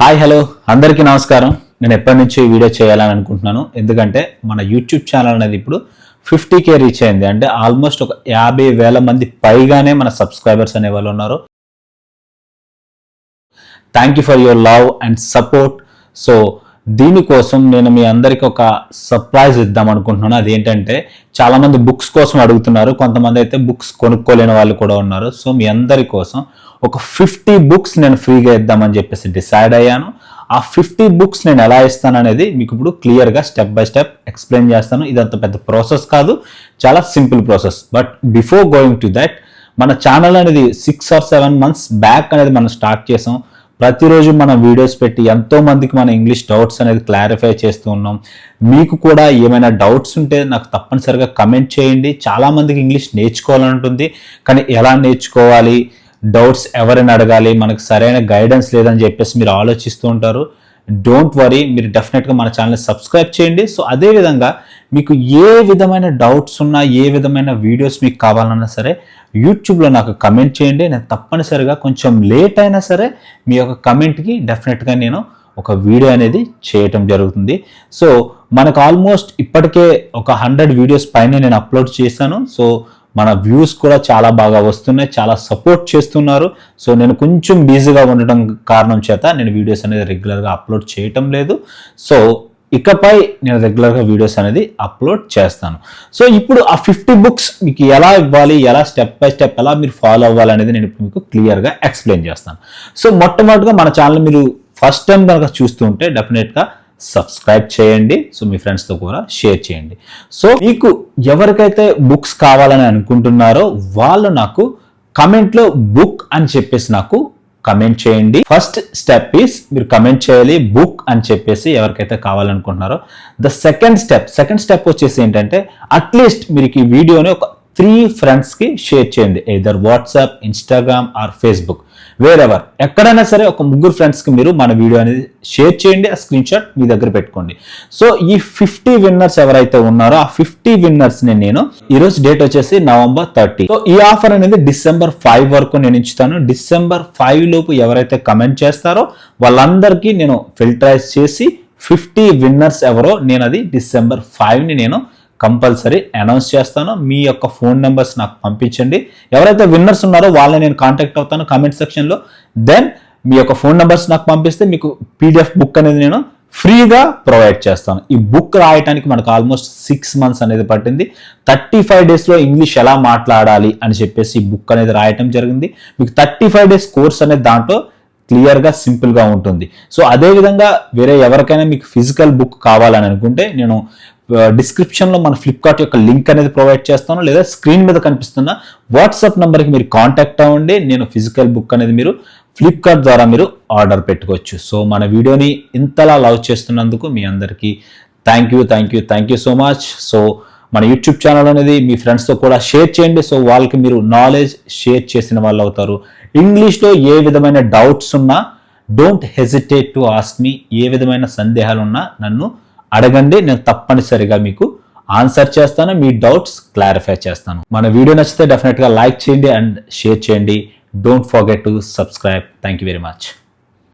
Hi hello అందరికీ నమస్కారం. నేను ఎప్పటి నుంచో ఈ వీడియో చేయాలని అనుకుంటున్నాను. ఎందుకంటే మన యూట్యూబ్ ఛానల్ అనేది ఇప్పుడు ఫిఫ్టీ కే రీచ్ అయింది. అంటే ఆల్మోస్ట్ ఒక యాభై వేల మంది పైగానే మన సబ్స్క్రైబర్స్ అనే వాళ్ళు ఉన్నారు. Thank you for your love and support so దీనికోసం నేను మీ అందరికి ఒక సర్ప్రైజ్ ఇద్దాం అనుకుంటున్నాను. అదేంటంటే చాలామంది బుక్స్ కోసం అడుగుతున్నారు. కొంతమంది అయితే బుక్స్ కొనుక్కోలేని వాళ్ళు కూడా ఉన్నారు. సో మీ అందరి కోసం ఒక ఫిఫ్టీ బుక్స్ నేను ఫ్రీగా ఇద్దామని చెప్పేసి డిసైడ్ అయ్యాను. ఆ ఫిఫ్టీ బుక్స్ నేను ఎలా ఇస్తాను అనేది మీకు ఇప్పుడు క్లియర్గా స్టెప్ బై స్టెప్ ఎక్స్ప్లెయిన్ చేస్తాను. ఇదంత పెద్ద ప్రాసెస్ కాదు. చాలా simple process but before going to that మన ఛానల్ అనేది six or seven months back అనేది మనం స్టార్ట్ చేసాం. ప్రతిరోజు మనం వీడియోస్ పెట్టి ఎంతో మందికి మన ఇంగ్లీష్ డౌట్స్ అనేది క్లారిఫై చేస్తూ ఉన్నాం. మీకు కూడా ఏమైనా డౌట్స్ ఉంటే నాకు తప్పనిసరిగా కమెంట్ చేయండి. చాలా మందికి ఇంగ్లీష్ నేర్చుకోవాలని ఉంటుంది కానీ ఎలా నేర్చుకోవాలి? డౌట్స్ ఎవరైనా అడగాలి? మనకు సరైన గైడెన్స్ లేదని చెప్పేసి మీరు ఆలోచిస్తూ ఉంటారు. డోంట్ వరీ మీరు డెఫినెట్గా మన ఛానల్ సబ్స్క్రైబ్ చేయండి. సో అదేవిధంగా మీకు ఏ విధమైన డౌట్స్ ఉన్నా ఏ విధమైన వీడియోస్ మీకు కావాలన్నా సరే యూట్యూబ్లో నాకు కమెంట్ చేయండి. నేను తప్పనిసరిగా కొంచెం లేట్ అయినా సరే మీ యొక్క కమెంట్కి డెఫినెట్గా నేను ఒక వీడియో అనేది చేయటం జరుగుతుంది. సో మనకు ఆల్మోస్ట్ ఇప్పటికే ఒక హండ్రెడ్ వీడియోస్ పైన నేను అప్లోడ్ చేశాను. సో మన వ్యూస్ కూడా చాలా బాగా వస్తున్నాయి చాలా సపోర్ట్ చేస్తున్నారు. సో నేను కొంచెం బిజీగా ఉండడం కారణం చేత నేను వీడియోస్ అనేది రెగ్యులర్గా అప్లోడ్ చేయటం లేదు. సో ఇకపై నేను రెగ్యులర్గా వీడియోస్ అనేది అప్లోడ్ చేస్తాను. సో ఇప్పుడు ఆ ఫిఫ్టీ బుక్స్ మీకు ఎలా ఇవ్వాలి ఎలా స్టెప్ బై స్టెప్ ఎలా మీరు ఫాలో అవ్వాలి అనేది నేను ఇప్పుడు మీకు క్లియర్గా ఎక్స్ప్లెయిన్ చేస్తాను. సో మొట్టమొదటిగా మన ఛానల్ మీరు ఫస్ట్ టైం కనుక చూస్తుంటే డెఫినెట్గా సబ్స్క్రైబ్ చేయండి. సో మీ ఫ్రెండ్స్తో కూడా షేర్ చేయండి. సో మీకు ఎవరికైతే బుక్స్ కావాలని అనుకుంటున్నారో వాళ్ళు నాకు కమెంట్లో బుక్ అని చెప్పేసి నాకు కమెంట్ చేయండి. ఫస్ట్ స్టెప్ ఈస్ మీరు కమెంట్ చేయాలి బుక్ అని చెప్పేసి ఎవరికైతే కావాలనుకుంటున్నారో. The second step second step వచ్చేసి ఏంటంటే అట్లీస్ట్ మీరు ఈ వీడియోని ఒక త్రీ ఫ్రెండ్స్కి షేర్ చేయండి. Either WhatsApp Instagram or Facebook wherever ఎక్కడైనా సరే ఒక ముగ్గురు ఫ్రెండ్స్కి మీరు మన వీడియో అనేది షేర్ చేయండి. ఆ స్క్రీన్ షాట్ మీ దగ్గర పెట్టుకోండి. సో ఈ ఫిఫ్టీ విన్నర్స్ ఎవరైతే ఉన్నారో ఆ ఫిఫ్టీ విన్నర్స్ని నేను ఈరోజు డేట్ వచ్చేసి నవంబర్ థర్టీ సో ఈ ఆఫర్ అనేది డిసెంబర్ ఫైవ్ వరకు నేను ఇచ్చుతాను. డిసెంబర్ ఫైవ్ లోపు ఎవరైతే కమెంట్ చేస్తారో వాళ్ళందరికీ నేను ఫిల్టరైజ్ చేసి ఫిఫ్టీ విన్నర్స్ ఎవరో నేను అది డిసెంబర్ ఫైవ్ని నేను కంపల్సరీ అనౌన్స్ చేస్తాను. మీ యొక్క ఫోన్ నెంబర్స్ నాకు పంపించండి. ఎవరైతే విన్నర్స్ ఉన్నారో వాళ్ళని నేను కాంటాక్ట్ అవుతాను కామెంట్ సెక్షన్లో. దెన్ మీ యొక్క ఫోన్ నెంబర్స్ నాకు పంపిస్తే మీకు పీడిఎఫ్ బుక్ అనేది నేను ఫ్రీగా ప్రొవైడ్ చేస్తాను. ఈ బుక్ రాయడానికి మనకు ఆల్మోస్ట్ సిక్స్ మంత్స్ అనేది పట్టింది. థర్టీ ఫైవ్ డేస్లో ఇంగ్లీష్ ఎలా మాట్లాడాలి అని చెప్పేసి ఈ బుక్ అనేది రాయటం జరిగింది. మీకు థర్టీ ఫైవ్ డేస్ కోర్స్ అనేది దాంట్లో క్లియర్గా సింపుల్గా ఉంటుంది. సో అదేవిధంగా వేరే ఎవరికైనా మీకు ఫిజికల్ బుక్ కావాలని అనుకుంటే నేను డిస్క్రిప్షన్లో మన ఫ్లిప్కార్ట్ యొక్క లింక్ అనేది ప్రొవైడ్ చేస్తాను లేదా స్క్రీన్ మీద కనిపిస్తున్న వాట్సాప్ నెంబర్కి మీరు కాంటాక్ట్ అవ్వండి. నేను ఫిజికల్ బుక్ అనేది మీరు ఫ్లిప్కార్ట్ ద్వారా మీరు ఆర్డర్ పెట్టుకోవచ్చు. సో మన వీడియోని ఇంతలా లవ్ చేస్తున్నందుకు మీ అందరికీ thank you thank you thank you so much so మన యూట్యూబ్ ఛానల్ అనేది మీ ఫ్రెండ్స్తో కూడా షేర్ చేయండి. సో వాళ్ళకి మీరు నాలెడ్జ్ షేర్ చేసిన వాళ్ళు అవుతారు. ఇంగ్లీష్లో ఏ విధమైన డౌట్స్ ఉన్నా డోంట్ హెజిటేట్ టు ఆస్క్ మీ ఏ విధమైన సందేహాలు ఉన్నా నన్ను అడగండి నేను తప్పనిసరిగా మీకు ఆన్సర్ చేస్తాను మీ డౌట్స్ క్లారిఫై చేస్తాను. మన వీడియో నచ్చితే డెఫినెట్గా లైక్ చేయండి అండ్ షేర్ చేయండి. Don't forget to subscribe thank you very much